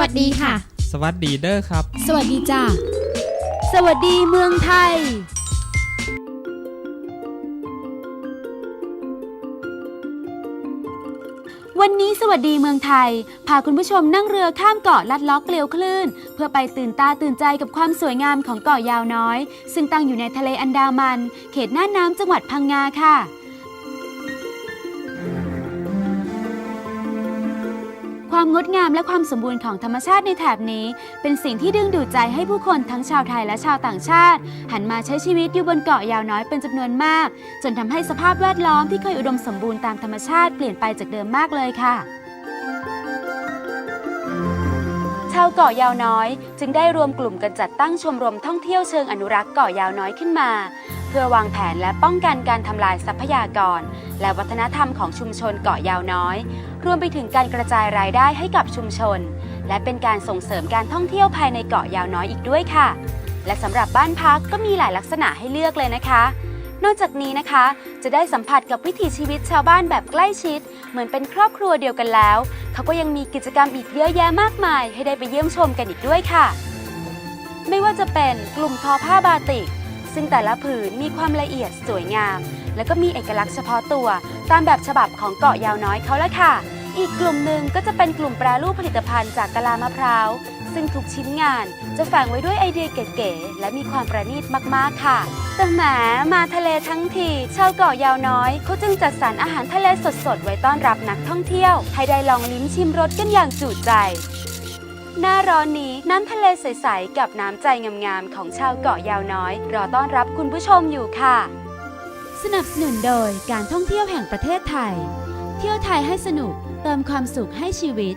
วัสดีค่ะ สวัสดีเด้อครับ สวัสดีจ้า สวัสดีเมืองไทย วันนี้สวัสดีเมืองไทย พาคุณผู้ชมนั่งเรือข้ามเกาะลัดเล้อเกลียวคลื่น เพื่อไปตื่นตาตื่นใจกับความสวยงามของเกาะยาวน้อย ซึ่งตั้งอยู่ในทะเลอันดามัน เขตน่านน้ำจังหวัดพังงาค่ะ ความงดงามและความสมบูรณ์ของธรรมชาติในแถบนี้ เป็นสิ่งที่ดึงดูดใจให้ผู้คนทั้งชาวไทยและชาวต่างชาติ หันมาใช้ชีวิตอยู่บนเกาะยาวน้อยเป็นจำนวนมาก จนทำให้สภาพแวดล้อมที่เคยอุดมสมบูรณ์ตามธรรมชาติเปลี่ยนไปจากเดิมมากเลยค่ะาวเกาะยาวน้อย จึงได้รวมกลุ่มกันจัดตั้งชมรมท่องเที่ยวเชิงอนุรักษ์เกาะยาวน้อยขึ้นมา เพื่อวางแผนและป้องกันการทำลายทรัพยากร และวัฒนธรรมของชุมชนเกาะยาวน้อย รวมไปถึงการกระจายรายได้ให้กับชุมชน และเป็นการส่งเสริมการท่องเที่ยวภายในเกาะยาวน้อยอีกด้วยค่ะ และสำหรับบ้านพักก็มีหลายลักษณะให้เลือกเลยนะคะนอกจากนี้นะคะ จะได้สัมผัสกับวิถีชีวิตชาวบ้านแบบใกล้ชิด เหมือนเป็นครอบครัวเดียวกันแล้ว เขาก็ยังมีกิจกรรมอีกเยอะแยะมากมาย ให้ได้ไปเยี่ยมชมกันอีกด้วยค่ะ ไม่ว่าจะเป็นกลุ่มทอผ้าบาติก ซึ่งแต่ละผืนมีความละเอียดสวยงาม และก็มีเอกลักษณ์เฉพาะตัว ตามแบบฉบับของเกาะยาวน้อยเขาละค่ะ อีกกลุ่มหนึ่งก็จะเป็นกลุ่มแปรรูปผลิตภัณฑ์จากกะลามะพร้าว ซึ่งทุกชิ้นงานจะแฝงไว้ด้วยไอเดียเก๋ๆและมีความประณีตมากๆค่ะ แต่แหมมาทะเลทั้งทีชาวเกาะยาวน้อยเขาจึงจัดสรรอาหารทะเลสดๆ ไว้ต้อนรับนักท่องเที่ยว ให้ได้ลองลิ้มชิมรสกันอย่างจุใจหน้าร้อนนี้น้ำทะเลใสๆกับน้ำใจงามๆของชาวเกาะยาวน้อย รอต้อนรับคุณผู้ชมอยู่ค่ะ สนับสนุนโดยการท่องเที่ยวแห่งประเทศไทย เที่ยวไทยให้สนุกเติมความสุขให้ชีวิต